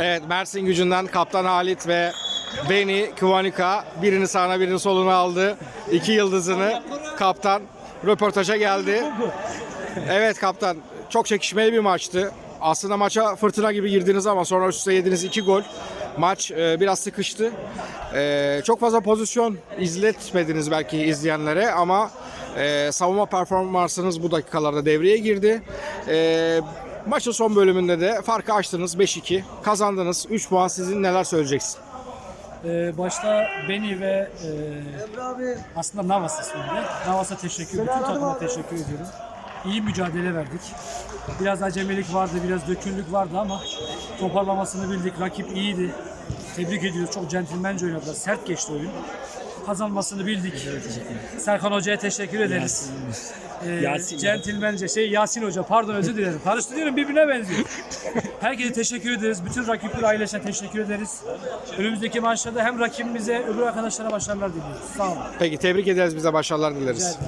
Evet Mersin gücünden Kaptan Halit ve Beni Kıvanika birini sağına birini soluna aldı. İki yıldızını kaptan röportaja geldi. Evet kaptan çok çekişmeli bir maçtı. Aslında maça fırtına gibi girdiniz ama sonra üst üste yediğiniz iki gol. Maç e, biraz sıkıştı. E, çok fazla pozisyon izletmediniz belki izleyenlere ama e, savunma performansınız bu dakikalarda devreye girdi. E, maçın son bölümünde de farkı açtınız 5-2. Kazandınız. 3 puan sizin neler söyleyeceksin? Ee, başta beni ve e, aslında Navas isminde. Navas'a teşekkür, bütün takıma teşekkür ediyorum. İyi mücadele verdik. Biraz acemilik vardı, biraz döküllük vardı ama toparlamasını bildik. Rakip iyiydi. Tebrik ediyoruz. Çok centilmence oynadılar. Sert geçti oyun. Kazanmasını bildik. Serkan Hoca'ya teşekkür ederiz. Ee, centilmence şey Yasin Hoca pardon özür dilerim. Karıştırıyorum birbirine benziyor. Herkese teşekkür ederiz. Bütün rakipler ailesine teşekkür ederiz. Önümüzdeki maçlarda hem rakibimize öbür arkadaşlara başarılar diliyoruz. Sağ olun. Peki tebrik ederiz bize başarılar dileriz.